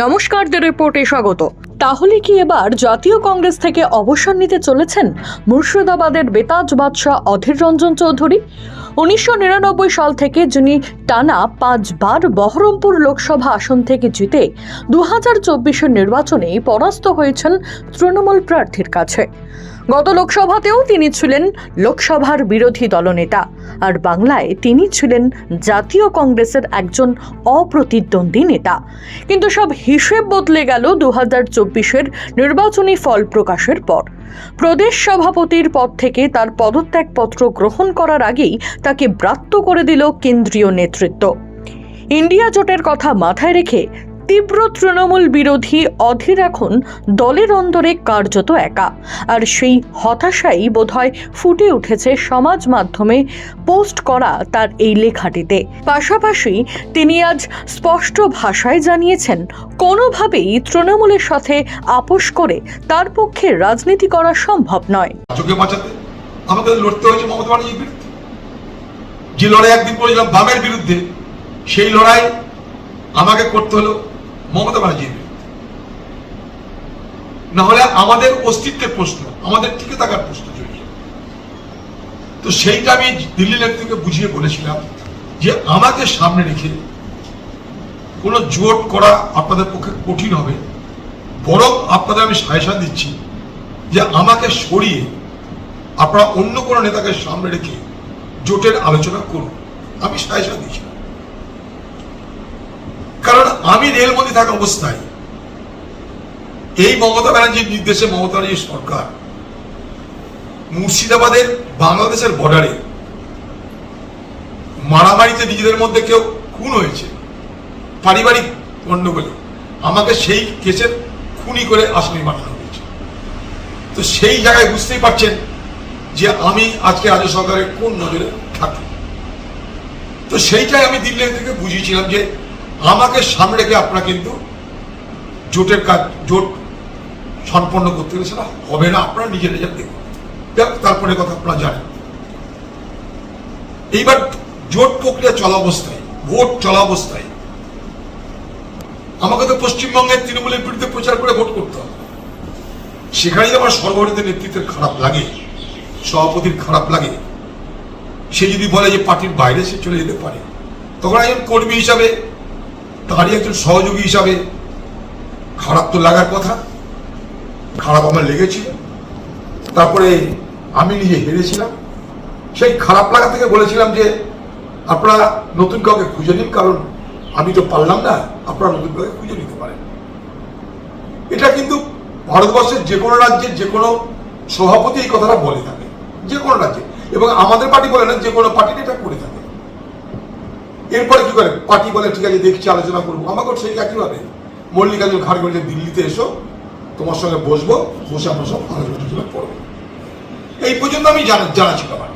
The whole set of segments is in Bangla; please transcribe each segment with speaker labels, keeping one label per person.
Speaker 1: নমস্কার দ্য রিপোর্টে স্বাগত। তাহলে কি এবার জাতীয় কংগ্রেস থেকে অবসর নিতে চলেছেন মুর্শিদাবাদের বেতাজ বাদশাহ অধীর রঞ্জন চৌধুরী? উনিশশো নিরানব্বই সাল থেকে যিনি টানা পাঁচবার বহরমপুর লোকসভা আসন থেকে জিতে দু হাজার চব্বিশের নির্বাচনে পরাস্ত হয়েছেন তৃণমূল প্রার্থীর কাছে। গত লোকসভাতেও তিনি ছিলেন লোকসভার বিরোধী দলনেতা। আর বাংলায় তিনি ছিলেন জাতীয় কংগ্রেসের একজন অপ্রতিদ্বন্দ্বী নেতা। কিন্তু সব হিসেব বদলে গেল দু হাজার চব্বিশের নির্বাচনী ফল প্রকাশের পর। প্রদেশ সভাপতির পদ থেকে তার পদত্যাগপত্র গ্রহণ করার আগেই তাকে ব্রাত্য করে দিল কেন্দ্রীয় নেতৃত্ব। ইন্ডিয়া জোটের কথা মাথায় রেখে তীব্র তৃণমূল বিরোধী অধীর এখন দলের অন্দরে কার্যত একা। আর সেই হতাশাই বোধহয় ফুটে উঠেছে সমাজ মাধ্যমে পোস্ট করা তার এই লেখাটিতে। পাশাপাশি তিনি আজ স্পষ্ট ভাষায় জানিয়েছেন, কোনোভাবেই তৃণমূলের সাথে আপোষ করে তার পক্ষে রাজনীতি করা সম্ভব নয়।
Speaker 2: যে লড়াই একদিন করেছিলাম বামের বিরুদ্ধে, সেই লড়াই আমাকে করতে হলো মমতা ব্যানার্জির না হলে আমাদের অস্তিত্বের প্রশ্ন, আমাদের টিকে থাকার প্রশ্ন জড়িয়ে তো সেইটা আমি দিল্লি নেতৃত্বকে বুঝিয়ে বলেছিলাম যে আমাকে সামনে রেখে কোনো জোট করা আপনাদের পক্ষে কঠিন হবে, বরং আপনাদের আমি সাজেশন দিচ্ছি যে আমাকে সরিয়ে আপনারা অন্য কোনো নেতাকে সামনে রেখে জোটের আলোচনা করুন। আমি সাজেশন কারণ আমি রেলমন্ত্রী থাকা অবস্থায় এই মমতা ব্যানার্জির নির্দেশে মমতা ব্যানার্জির সরকার মুর্শিদাবাদের বাংলাদেশের বর্ডারে মারামারিতে নিজেদের মধ্যে কেউ খুন হয়েছে, পারিবারিক গণ্ডগোলে আমাকে সেই কেসের খুনি করে আসামি বানানো হয়েছে। তো সেই জায়গায় বুঝতেই পারছেন যে আমি আজকে রাজ্য সরকারের কোন নজরে থাকি। তো সেইটাই আমি দিল্লি থেকে বুঝিয়েছিলাম যে আমাকে সামনে রেখে আপনারা কিন্তু জোটের কাজ, জোট সম্পন্ন করতে গেলে সেটা হবে না। আপনারা নিজের নিজের দেখুন। তারপরে কথা আপনারা জানেন। এইবার জোট প্রক্রিয়া চলা অবস্থায়, ভোট চলা অবস্থায় আমাকে তো পশ্চিমবঙ্গের তৃণমূলের বিরুদ্ধে প্রচার করে ভোট করতে হবে। সেখানে আমার সর্বভারতীয় নেতৃত্বের খারাপ লাগে, সভাপতির খারাপ লাগে, সে যদি বলে যে পার্টির বাইরে সে চলে যেতে পারে, তখন একজন কর্মী হিসাবে তারই একজন সহযোগী হিসাবে খারাপ তো লাগার কথা, খারাপ আমার লেগেছিল। তারপরে আমি নিজে হেরেছিলাম। সেই খারাপ লাগা থেকে বলেছিলাম যে, আপনারা নতুন কাউকে খুঁজে নিন, কারণ আমি তো পারলাম না, আপনারা নতুন কাউকে খুঁজে নিতে পারেন। এটা কিন্তু ভারতবর্ষের যে কোনো রাজ্যের যে কোনো সভাপতি এই কথাটা বলে থাকে, যে কোনো রাজ্যে। এবং আমাদের পার্টি বলে না, যে কোনো পার্টি এটা এরপরে কি করে? পার্টি বলে, ঠিক আছে, দেখছি, আলোচনা করব। আমাকেও সেই একইভাবে। মল্লিকার্জুন খাড়গে দিল্লিতে এসো, তোমার সঙ্গে বসবো, বসে আমরা সব আলোচনা করব। এই পর্যন্ত আমি জানা জানা ছিল আমার।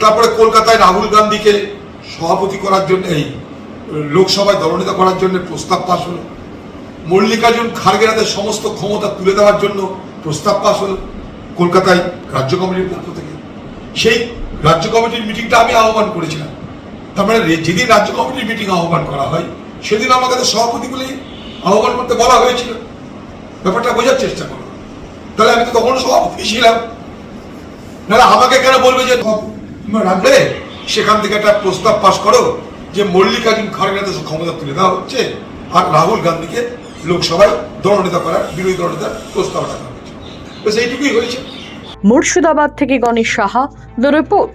Speaker 2: তারপরে কলকাতায় রাহুল গান্ধীকে সভাপতি করার জন্য, এই লোকসভায় দলনেতা করার জন্য প্রস্তাব পাশ হলো। মল্লিকার্জুন খাড়গের হাতে সমস্ত ক্ষমতা তুলে দেওয়ার জন্য প্রস্তাব পাশ হলো কলকাতায় রাজ্য কমিটির পক্ষ থেকে। সেই রাজ্য কমিটির মিটিংটা আমি আহ্বান করেছিলাম। তার মানে যেদিন রাজ্য কমিটির মিটিং আহ্বান করা হয়, সেদিন আমাকে তো সভাপতি বলেই আহ্বান করতে বলা হয়েছিল। ব্যাপারটা বোঝার চেষ্টা করো। তাহলে আমি তো তখনও সভাপতি ছিলাম। নাহলে আমাকে কেন বলবে যে রাখবে সেখান থেকে একটা প্রস্তাব পাশ করো, যে মল্লিকার্জুন খাড়গের হাতে ক্ষমতা তুলে দেওয়া হচ্ছে আর রাহুল গান্ধীকে লোকসভায় দলনেতা করার, বিরোধী দলনেতার প্রস্তাব রাখা হচ্ছে ব্যাস, এইটুকুই হয়েছে।
Speaker 1: মুর্শিদাবাদ থেকে গণেশ সাহা দ্য রিপোর্ট